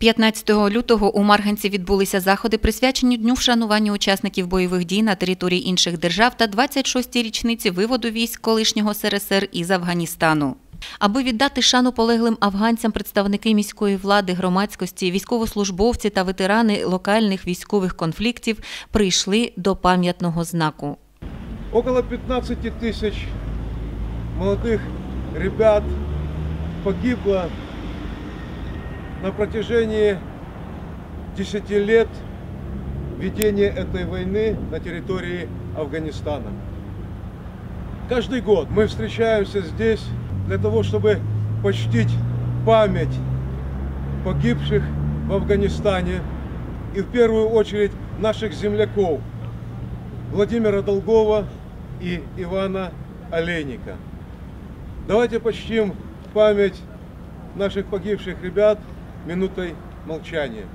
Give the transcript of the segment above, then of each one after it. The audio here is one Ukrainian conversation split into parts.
15 лютого у Марганці відбулися заходи, присвячені дню вшанування учасників бойових дій на території інших держав та 26-й річниці виводу військ колишнього СРСР із Афганістану. Аби віддати шану полеглим афганцям, представники міської влади, громадськості, військовослужбовці та ветерани локальних військових конфліктів прийшли до пам'ятного знаку. Около 15 тысяч молодых ребят погибло на протяжении 10 лет ведения этой войны на территории Афганистана. Каждый год мы встречаемся здесь для того, чтобы почтить память погибших в Афганистане и в первую очередь наших земляков Владимира Долгова и Ивана Олейника. Давайте почтим память наших погибших ребят минутой молчания.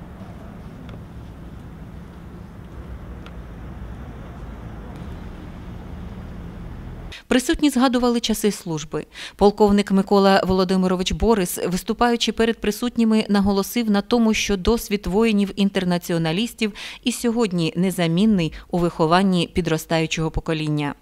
Присутні згадували часи служби. Полковник Микола Володимирович Борис, виступаючи перед присутніми, наголосив на тому, що досвід воїнів-інтернаціоналістів і сьогодні незамінний у вихованні підростаючого покоління.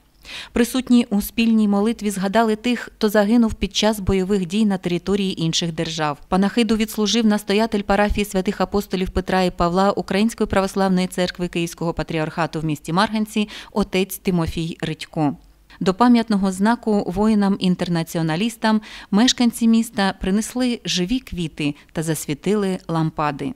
Присутні у спільній молитві згадали тих, хто загинув під час бойових дій на території інших держав. Панахиду відслужив настоятель парафії святих апостолів Петра і Павла Української православної церкви Київського патріархату в місті Марганці отець Тимофій Редько. До пам'ятного знаку воїнам-інтернаціоналістам мешканці міста принесли живі квіти та засвітили лампади.